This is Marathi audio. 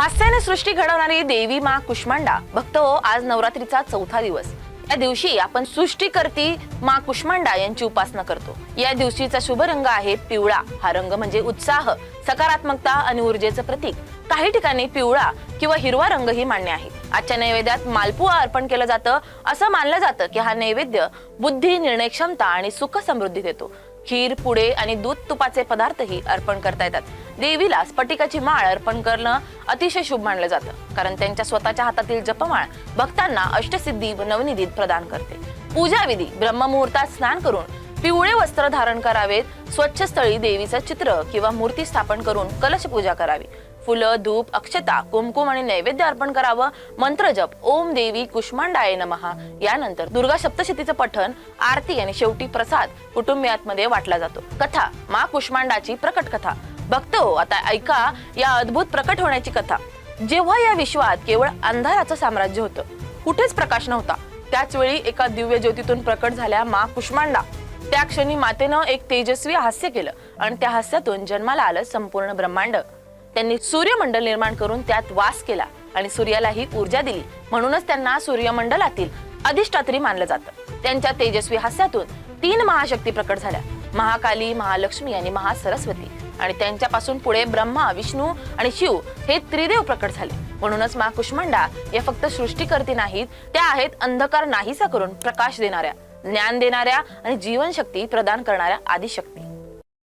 हास्याने सृष्टी घडवणारी देवी मा कुष्मांडा. भक्त हो आज नवरात्रीचा चौथा दिवस. या दिवशी आपण सृष्टीकर्ती मा कुष्मांडा यांची उपासना करतो. या दिवशीचा शुभ रंग आहे पिवळा. हा रंग म्हणजे उत्साह सकारात्मकता आणि ऊर्जेचं प्रतीक. काही ठिकाणी पिवळा किंवा हिरवा रंगही मान्य आहे. आजच्या नैवेद्यात मालपुआ अर्पण केलं जातं. असं मानलं जातं की हा नैवेद्य बुद्धी निर्णय क्षमता आणि सुख समृद्धी देतो. खीर पुडे आणि दूध तुपाचे पदार्थही अर्पण करता येतात. देवीला स्फटिकाची माळ अर्पण करणं अतिशय शुभ मानलं जातं. कारण त्यांच्या स्वतःच्या हातातील जपमाळ भक्तांना अष्टसिद्धी व नवनिधीत प्रदान करते. पूजाविधी ब्रह्ममुहूर्तात स्नान करून पिवळे वस्त्र धारण करावेत स्वच्छ स्थळी देवीचं चित्र किंवा मूर्ती स्थापन करून कलश पूजा करावी. फुलं धूप अक्षता कुमकुम आणि नैवेद्य अर्पण करावं. मंत्रजप ओम देवी कुष्मांडाय नमहा यानंतर दुर्गा सप्तशतीचं पठण आरती आणि शेवटी प्रसाद कुटुंबियांमध्ये वाटला जातो. कथा मा कुष्मांडाची प्रकट कथा. भक्त हो आता ऐका या अद्भुत प्रकट होण्याची कथा. जेव्हा या विश्वात केवळ अंधाराचं साम्राज्य होतं कुठेच प्रकाश नव्हता. त्याच वेळी एका दिव्य ज्योतीतून प्रकट झाल्या मा कुष्मांडा. त्या क्षणी मातेनं एक तेजस्वी हास्य केलं आणि त्या हास्यातून जन्माला आलं संपूर्ण ब्रह्मांड. त्यांनी सूर्यमंडल निर्माण करून त्यात वास केला आणि सूर्यालाही ऊर्जा दिली. म्हणूनच त्यांना सूर्यमंडलातील अधिष्ठात्री मानलं जातं. त्यांच्या तेजस्वी हास्यातून तीन महाशक्ती प्रकट झाल्या. महाकाली महालक्ष्मी आणि महासरस्वती. आणि त्यांच्यापासून पुढे ब्रह्मा विष्णू आणि शिव हे त्रिदेव प्रकट झाले. म्हणूनच मा कुष्मांडा या फक्त सृष्टीकर्ती नाहीत त्या आहेत अंधकार नाहीसा करून प्रकाश देणाऱ्या ज्ञान देणाऱ्या आणि जीवनशक्ती प्रदान करणाऱ्या आदिशक्ती.